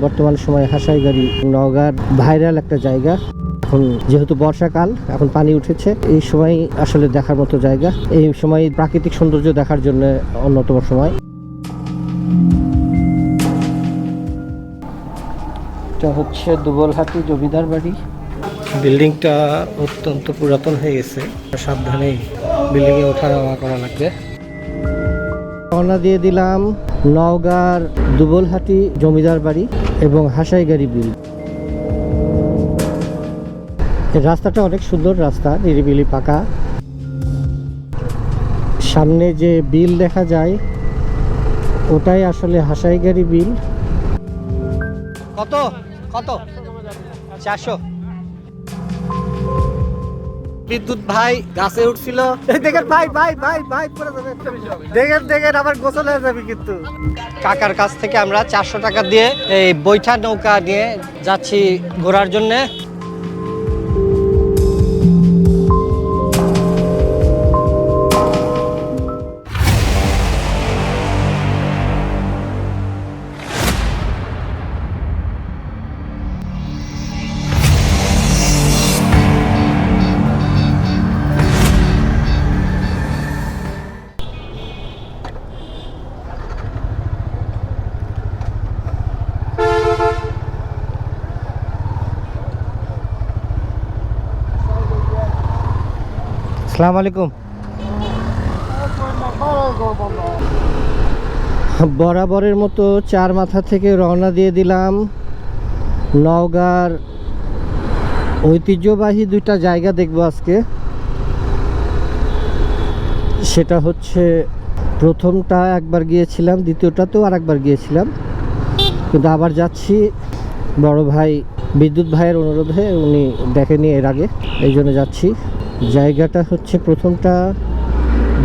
বর্তমান সময়ে হাসাইগাড়ি নওগাঁর ভাইরাল একটা জায়গা। এখন যেহেতু বর্ষাকাল এখন পানি উঠেছে। এই সময় আসলে দেখার মতো জায়গা। এই সময় প্রাকৃতিক সৌন্দর্য দেখার জন্য অন্যতম সময়। এটা হচ্ছে দুবলহাটি জমিদার বাড়ি। বিল্ডিংটা অত্যন্ত পুরাতন হয়ে গেছে। সাবধানে বিল্ডিংয়ে ওঠা নামা করা লাগবে। রওনা দিয়ে দিলাম। নওগাঁর দুবলহাটি জমিদার বাড়ি এবং হাসাইগাড়ি বিল। রাস্তাটা অনেক সুন্দর রাস্তা, নিরিবিলি, পাকা। সামনে যে বিল দেখা যায়, ওটাই আসলে হাসাইগাড়ি বিল। কত? কত? চারশো। বিদ্যুৎ ভাই গাছে উঠছিল। দেখেন ভাই ভাই ভাই ভাই পড়ে যাবে দেখেন দেখেন আবার গোসল হয়ে যাবে কিন্তু। কাকার কাছ থেকে আমরা চারশো টাকা দিয়ে এই বৈঠা নৌকা নিয়ে যাচ্ছি ঘোরার জন্যে। আসসালামু আলাইকুম। বরাবরের মতো চার মাথা থেকে রওনা দিয়ে দিলাম। নওগাঁর ঐতিহ্যবাহী দুইটা জায়গা দেখব আজকে। সেটা হচ্ছে প্রথমটা একবার গিয়েছিলাম, দ্বিতীয়টাতেও আর একবার গিয়েছিলাম। কিন্তু আবার যাচ্ছি বড় ভাই বিদ্যুৎ ভাইয়ের অনুরোধে, উনি দেখেনি এর আগে, এই জন্য যাচ্ছি। জায়গাটা হচ্ছে প্রথমটা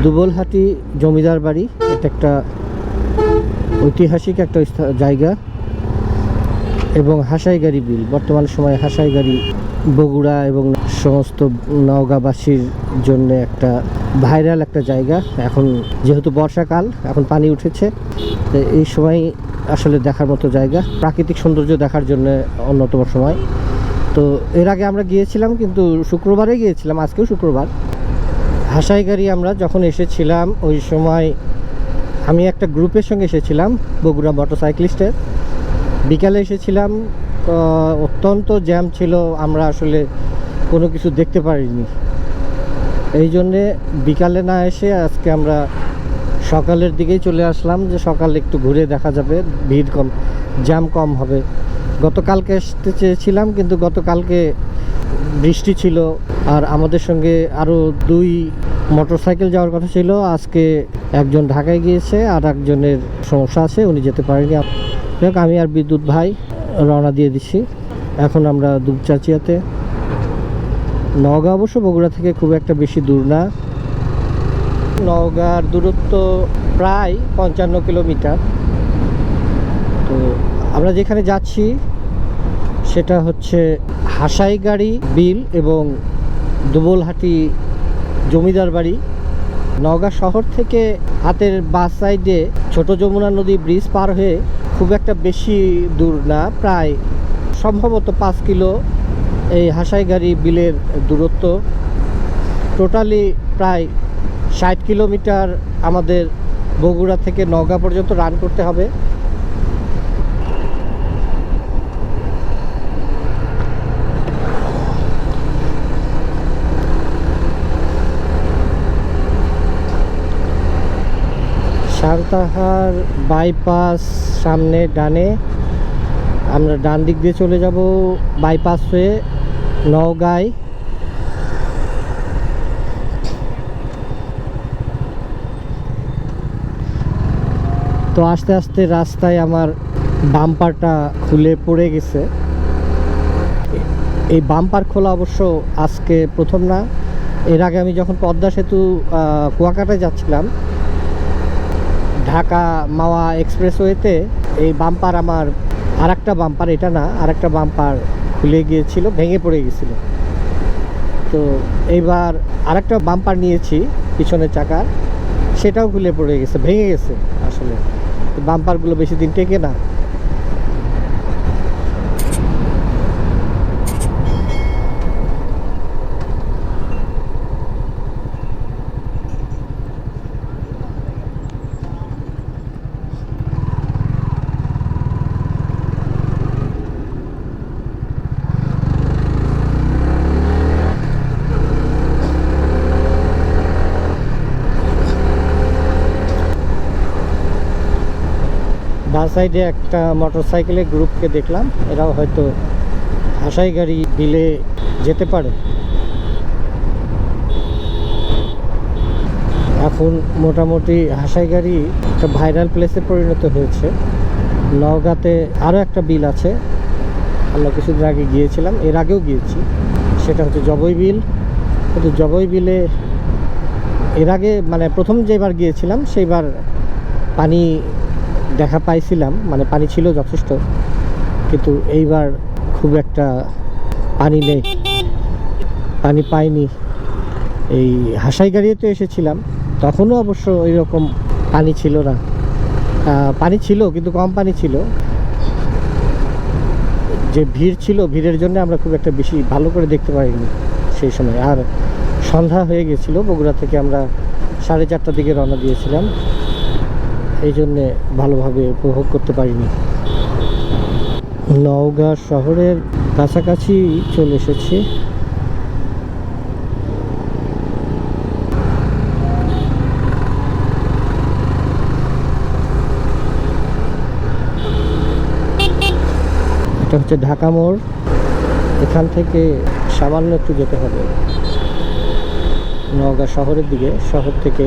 দুবলহাটি জমিদার বাড়ি। এটা একটা ঐতিহাসিক একটা জায়গা। এবং হাসাইগাড়ি বিল, বর্তমান সময়ে হাসাইগাড়ি, বগুড়া এবং সমস্ত নওগাঁবাসীর জন্য একটা ভাইরাল একটা জায়গা। এখন যেহেতু বর্ষাকাল, এখন পানি উঠেছে এই সময় আসলে দেখার মতো জায়গা। প্রাকৃতিক সৌন্দর্য দেখার জন্য অন্যতম সময়। তো এর আগে আমরা গিয়েছিলাম, কিন্তু শুক্রবারে গিয়েছিলাম, আজকেও শুক্রবার। হাসাইগাড়ি আমরা যখন এসেছিলাম, ওই সময় আমি একটা গ্রুপের সঙ্গে এসেছিলাম, বগুড়া মোটরসাইক্লিস্টের। বিকালে এসেছিলাম অত্যন্ত জ্যাম ছিল, আমরা আসলে কোনো কিছু দেখতে পারিনি। এই জন্যে বিকালে না এসে আজকে আমরা সকালের দিকেই চলে আসলাম, যে সকালে একটু ঘুরে দেখা যাবে, ভিড় কম, জ্যাম কম হবে। গতকালকে আসতে চেয়েছিলাম কিন্তু গতকালকে বৃষ্টি ছিল আর আমাদের সঙ্গে আরও দুই মোটরসাইকেল যাওয়ার কথা ছিল। আজকে একজন ঢাকায় গিয়েছে আর একজনের সমস্যা আছে উনি যেতে পারেনি যাই হোক, আমি আর বিদ্যুৎ ভাই রওনা দিয়ে দিচ্ছি। এখন আমরা দুপচাচিয়াতে নওগাঁ অবশ্য বগুড়া থেকে খুব একটা বেশি দূর না। নওগাঁর দূরত্ব প্রায় পঞ্চান্ন কিলোমিটার। আমরা যেখানে যাচ্ছি, সেটা হচ্ছে হাসাইগাড়ি বিল এবং দুবলহাটি জমিদার বাড়ি। নওগাঁ শহর থেকে হাতের বাস সাইডে ছোট যমুনা নদী ব্রিজ পার হয়ে খুব একটা বেশি দূর না, প্রায় সম্ভবত পাঁচ কিলো এই হাসাইগাড়ি বিলের দূরত্ব। টোটালি প্রায় ষাট কিলোমিটার আমাদের বগুড়া থেকে নওগাঁ পর্যন্ত রান করতে হবে। সান্তাহার বাইপাস সামনে ডানে। আমরা ডান দিক দিয়ে চলে যাব বাইপাস হয়ে নওগাঁয়। তো আস্তে আস্তে রাস্তায় আমার বাম্পারটা খুলে পড়ে গেছে। এই বাম্পার খোলা অবশ্য আজকে প্রথম না। এর আগে আমি যখন পদ্মা সেতু কুয়াকাটায় যাচ্ছিলাম ঢাকা মাওয়া এক্সপ্রেসওয়েতে এই বাম্পার আমার আর একটা বাম্পার, এটা না আর একটা বাম্পার খুলে গিয়েছিল, ভেঙে পড়ে গিয়েছিল। তো এইবার আরেকটা বাম্পার নিয়েছি, পিছনের চাকার, সেটাও খুলে পড়ে গেছে, ভেঙে গেছে আসলে। বাম্পারগুলো বেশি দিন টেকে না। সাইডে একটা মোটরসাইকেলের গ্রুপকে দেখলাম। এরাও হয়তো হাসাই গাড়ি বিলে যেতে পারে। এখন মোটামুটি হাসাই গাড়ি একটা ভাইরাল প্লেসে পরিণত হয়েছে। নওগাঁতে আরও একটা বিল আছে। আমরা কিছুদিন আগে গিয়েছিলাম, এর আগেও গিয়েছি। সেটা হচ্ছে জবই বিল। কিন্তু জবই বিলে এর আগে মানে প্রথম যেবার গিয়েছিলাম, সেইবার পানি দেখা পাইছিলাম মানে পানি ছিল যথেষ্ট, কিন্তু এইবার খুব একটা পানি নেই, পানি পাইনি। এই হাসাই গাড়িতে এসেছিলাম, তখনও অবশ্য ওই রকম পানি ছিল না। পানি ছিল, কিন্তু কম পানি ছিল। যে ভিড় ছিল, ভিড়ের জন্য আমরা খুব একটা বেশি ভালো করে দেখতে পারিনি সেই সময়। আর সন্ধ্যা হয়ে গেছিল, বগুড়া থেকে আমরা সাড়ে চারটার দিকে রওনা দিয়েছিলাম। এই জন্যে ভালোভাবে উপভোগ করতে পারিনি। নওগাঁ শহরের কাছাকাছি চলে এসেছি। এটা হচ্ছে ঢাকা মোড়। এখান থেকে সামান্য একটু যেতে হবে। নওগাঁ শহরের দিকে, শহর থেকে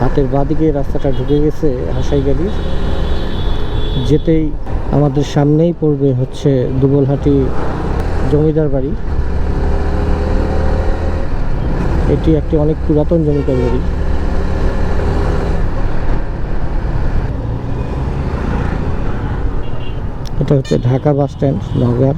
হাতের বাঁদিকে রাস্তাটা ঢুকে গেছে হাসাই গাড়ির যেতেই আমাদের সামনেই পড়বে হচ্ছে দুবলহাটি জমিদার বাড়ি। এটি একটি অনেক পুরাতন জমিদার বাড়ি। এটা হচ্ছে ঢাকা বাস স্ট্যান্ড, নওগাঁ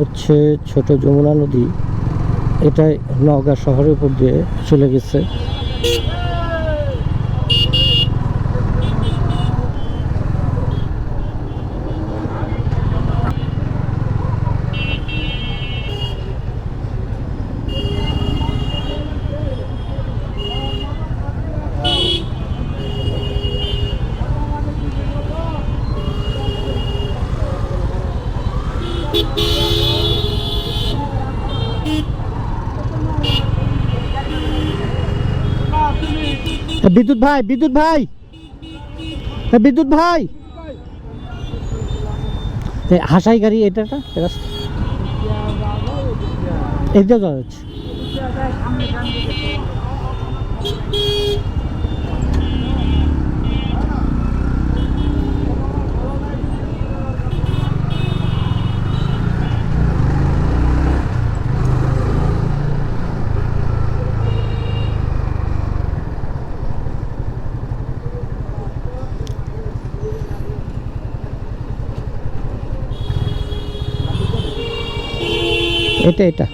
এটা হচ্ছে ছোট যমুনা নদী। এটাই নওগাঁ শহরের উপর দিয়ে চলে গেছে। বিদ্যুৎ ভাই বিদ্যুৎ ভাই। বিদ্যুৎ ভাই। হাসাই গাড়ি এটা রাস্তা। এইটা যাওয়া যাচ্ছে। এটা এটা।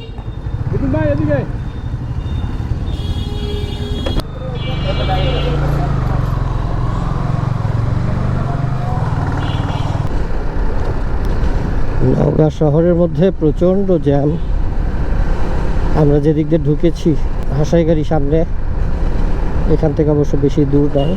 নওগাঁ শহরের মধ্যে প্রচণ্ড জ্যাম। আমরা যেদিক দিয়ে ঢুকেছি হাসাই গাড়ি সামনে, এখান থেকে অবশ্য বেশি দূর নয়।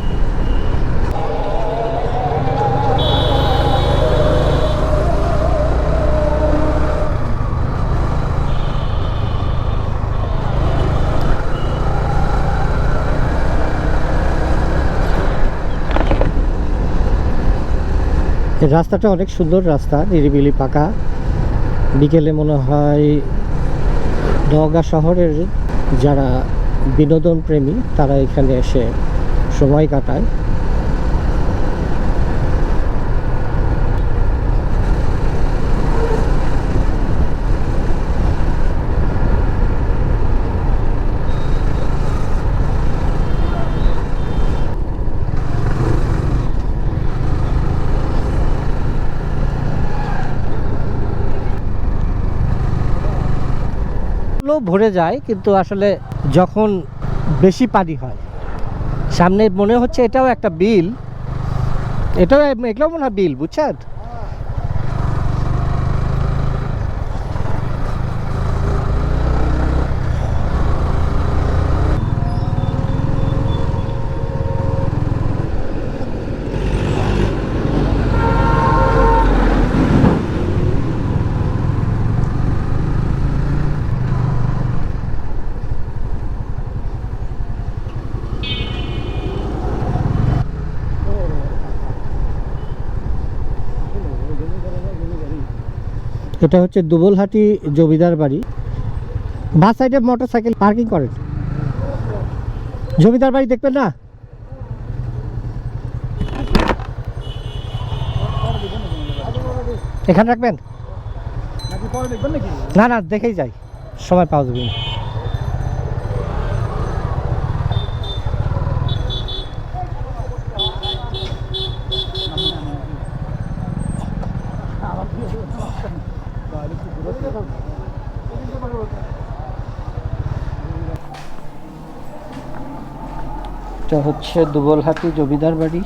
রাস্তাটা অনেক সুন্দর রাস্তা, নিরিবিলি, পাকা। বিকেলে মনে হয় নওগাঁ শহরের যারা বিনোদন প্রেমী তারা এখানে এসে সময় কাটায়। লো ভরে যায়, কিন্তু আসলে যখন বেশি পানি হয়, সামনে মনে হচ্ছে এটাও একটা বিল, এটাও এগুলো মনে হয় বিল, বুঝছেন? এটা হচ্ছে দুবলহাটি জমিদার বাড়ি। বাস সাইডে মোটর সাইকেল পার্কিং করেন জমিদার বাড়ি দেখবেন না? এখানে রাখবেন? না না দেখেই যাই। সময় পাওয়া যাবে না। এটা হচ্ছে দুবলহাটি জমিদার বাড়ি।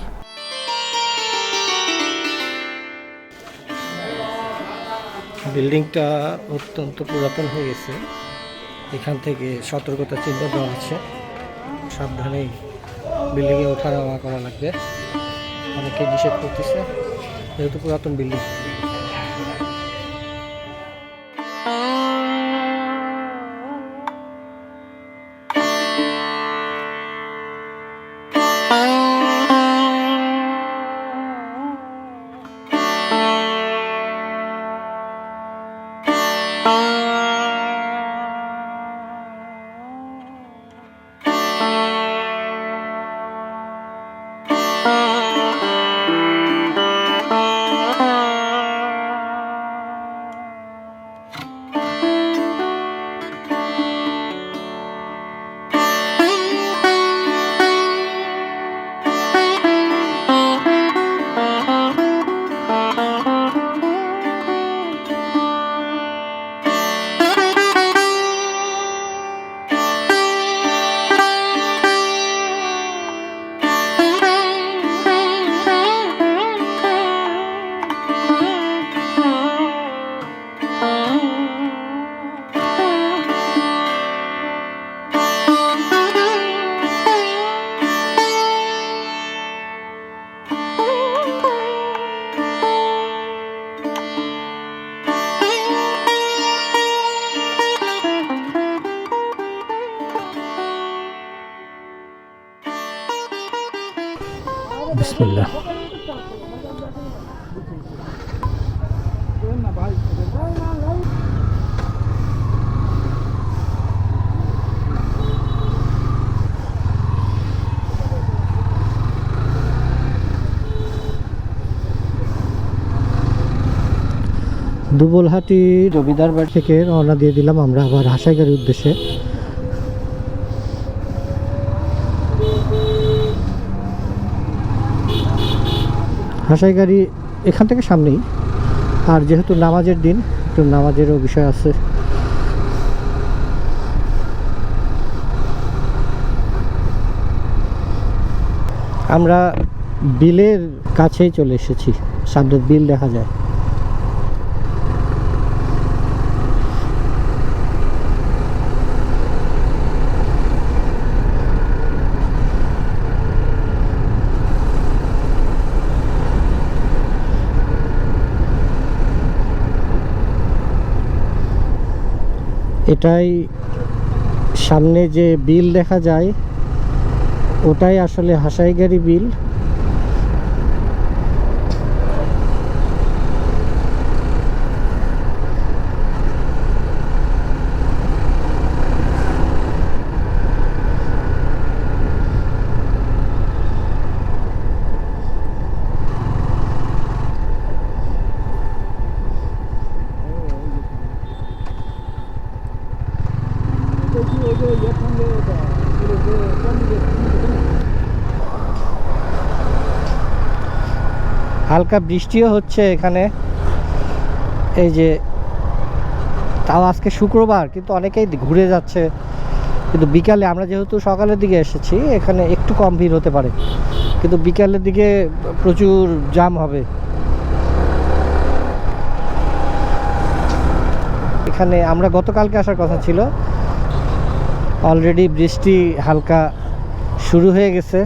বিল্ডিংটা অত্যন্ত পুরাতন হয়ে গেছে। এখান থেকে সতর্কতা চিহ্ন দেওয়া আছে। সাবধানে বিল্ডিংয়ে ওঠা নামা করা লাগবে। অনেকে নিষেধ করতেছে, যেহেতু পুরাতন বিল্ডিং। বিসমিল্লাহ। না দুবলহাটি জমিদার বাড়ি থেকে রওনা দিয়ে দিলাম আমরা আবার হাসাইগাড়ির উদ্দেশ্যে। হাসাইগাড়ি এখান থেকে সামনেই। আর যেহেতু নামাজের দিন একটু নামাজেরও বিষয় আছে। আমরা বিলের কাছেই চলে এসেছি। সামনে বিল দেখা যায়। এটাই সামনে যে বিল দেখা যায় ওটাই আসলে হাসাইগাড়ি বিল ওই যে ওই যে ইয়ের সঙ্গে এটা, ওই যে কোন দিকে হালকা বৃষ্টিও হচ্ছে এখানে। এই যে তাও আজকে শুক্রবার, কিন্তু অনেকেই ঘুরে যাচ্ছে। কিন্তু বিকালে আমরা যেহেতু সকালের দিকে এসেছি, এখানে একটু কম ভিড় হতে পারে। কিন্তু বিকালের দিকে প্রচুর জাম হবে। এখানে আমরা গতকালকে আসার কথা ছিল। অলরেডি বৃষ্টি হালকা শুরু হয়ে গেছে।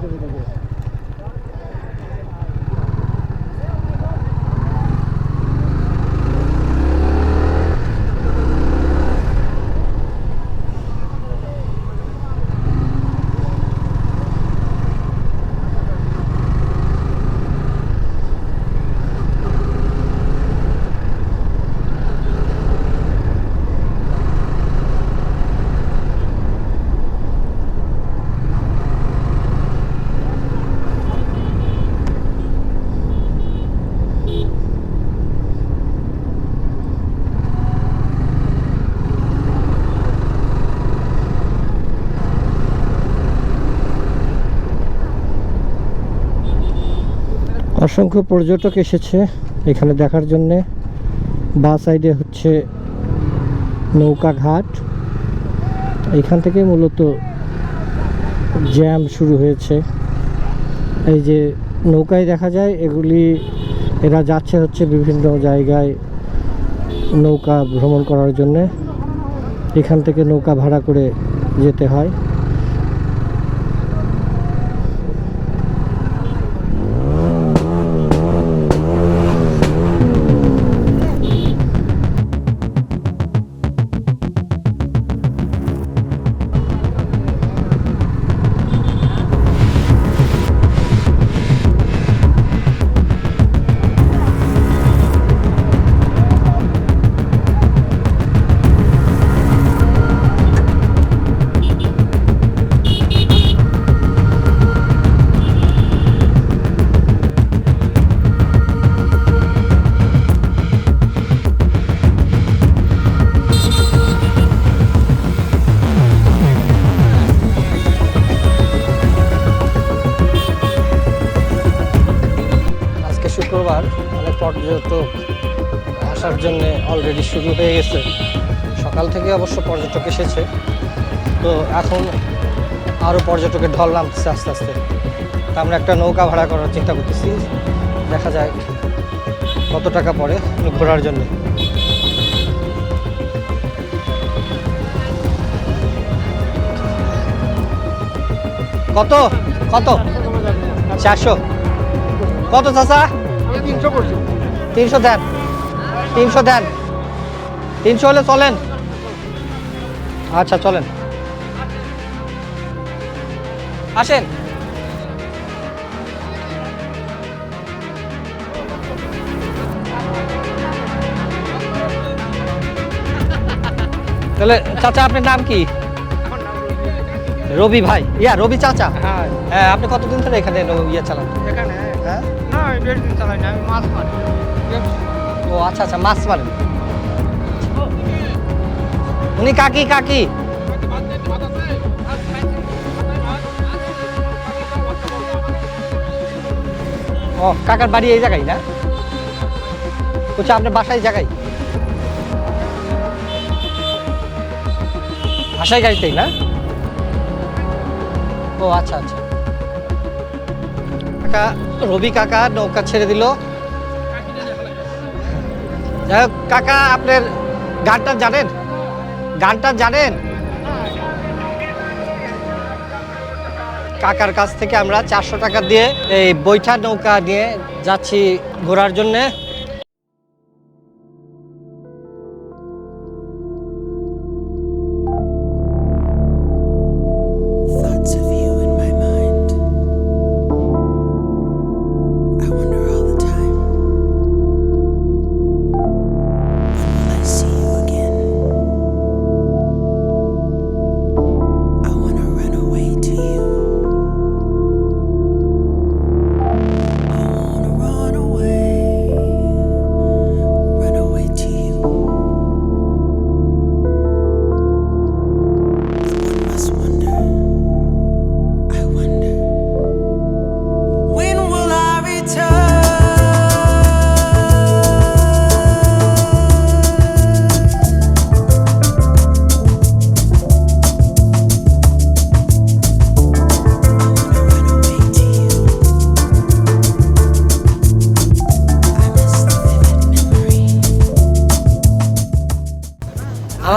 ಇದೆ ಬಿಡಿದೆ অসংখ্য পর্যটক এসেছে এখানে দেখার জন্যে। বা সাইডে হচ্ছে নৌকা ঘাট। এখান থেকে মূলত জ্যাম শুরু হয়েছে। এই যে নৌকায় দেখা যায়, এগুলি এরা যাচ্ছে হচ্ছে বিভিন্ন জায়গায় নৌকা ভ্রমণ করার জন্যে। এখান থেকে নৌকা ভাড়া করে যেতে হয়। পর্যটক এসেছে। তো এখন আরও পর্যটকের ঢল নামতেছে আস্তে আস্তে। তা আমরা একটা নৌকা ভাড়া করার চিন্তা করতেছি। দেখা যায় কত টাকা পড়ে ঘোরার জন্য। কত? কত? চারশো। কত চাচা? তিনশো তিনশো দেন। তিনশো দেন। তিনশো হলে চলেন। আচ্ছা চলেন। আসেন। তাহলে চাচা আপনার নাম কি? রবি ভাই। ইয়া রবি চাচা? হ্যাঁ। হ্যাঁ আপনি কতদিন ধরে এখানে ইয়ে চালান? এখানে হ্যাঁ? না আমি দিন চালাই না আমি মাছ মারি। ও আচ্ছা আচ্ছা মাছ মারেন। উনি কাকি কাকি। ও, কাকার বাড়ি এই জায়গায়, না? বলছি, আপনার বাসায় জায়গায়। বাসায় গাড়িতেই, না? ও আচ্ছা আচ্ছা। কাকা, রবি কাকা নৌকা ছেড়ে দিল। যাই হোক, কাকা, আপনার গানটা জানেন? গানটা জানেন? কাকার কাছ থেকে আমরা চারশো টাকা দিয়ে এই বৈঠা নৌকা নিয়ে যাচ্ছি ঘোরার জন্যে।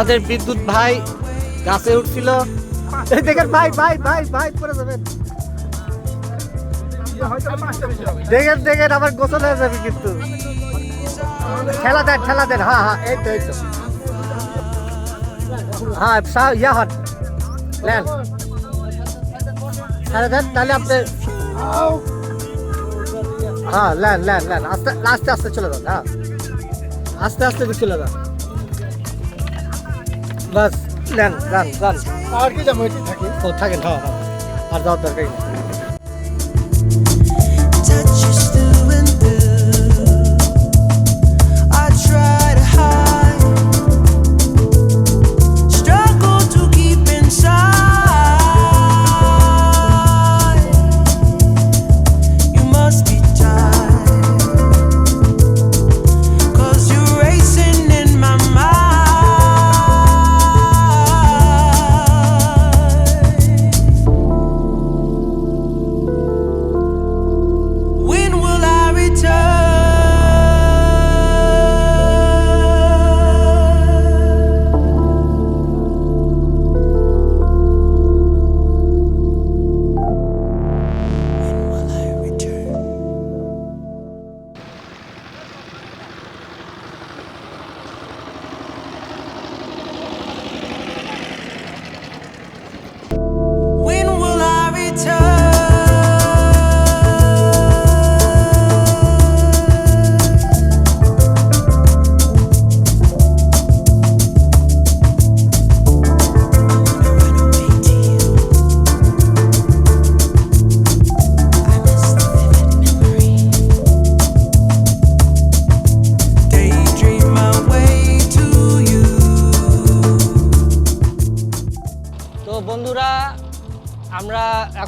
আমাদের বিদ্যুৎ ভাই গাছে উঠছিল। দেখেন, ভাই ভাই ভাই ভাই, পড়ে যাবেন। দেখেন দেখেন আবার গোসল হয়ে যাবে কিন্তু। ঠেলা দেন ঠেলা দেন। হ্যাঁ হ্যাঁ এই তো এই তো। হ্যাঁ ইয়া হন। লেন ঠেলা দেন, তাহলে আপনি হ্যাঁ লেন লেন লেন আস্তে আস্তে আস্তে চলে যান হ্যাঁ। আস্তে আস্তে চলে যান। বাস লেন যান যান আর কি যাব থাকি? ও থাকেন হ্যাঁ হ্যাঁ। আর যাওয়ার দরকার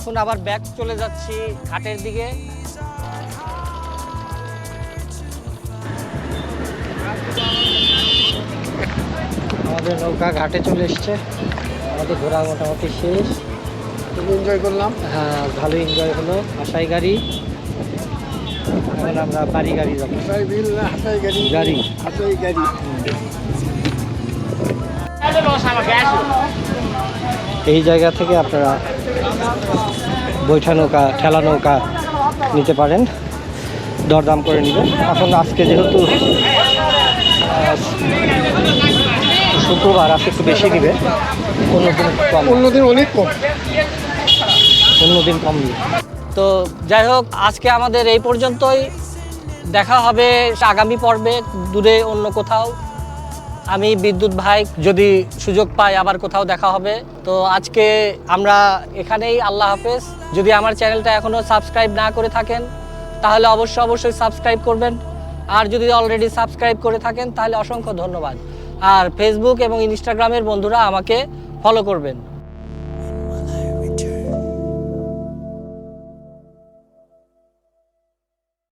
এখন আবার ব্যাক চলে যাচ্ছি ঘাটের দিকে। আমাদের নৌকা ঘাটে চলে এসছে। আমাদের ঘোরা মোটামুটি শেষ। খুব এনজয় করলাম। হ্যাঁ ভালো এনজয় হলো। আশাই গাড়ি। এখন আমরা বাড়ি গাড়ি যাব। গাড়ি গাড়ি। হাসাই গাড়ি। এই জায়গা থেকে আপনারা বৈঠা নৌকা ঠেলা নৌকা নিতে পারেন। দরদাম করে নেবেন। এখন আজকে যেহেতু শুক্রবার আজকে একটু বেশি নেবে অন্যদিন একটু কম। অন্যদিন অনেক কম। অন্যদিন কম নিবে তো যাই হোক আজকে আমাদের এই পর্যন্তই। দেখা হবে আগামী পর্বে দূরে অন্য কোথাও। আমি বিদ্যুৎ ভাই, যদি সুযোগ পাই আবার কোথাও দেখা হবে। তো আজকে আমরা এখানেই, আল্লাহ হাফেজ। যদি আমার চ্যানেলটা এখনও সাবস্ক্রাইব না করে থাকেন, তাহলে অবশ্যই অবশ্যই সাবস্ক্রাইব করবেন। আর যদি অলরেডি সাবস্ক্রাইব করে থাকেন, তাহলে অসংখ্য ধন্যবাদ। আর ফেসবুক এবং ইনস্টাগ্রামের বন্ধুরা আমাকে ফলো করবেন।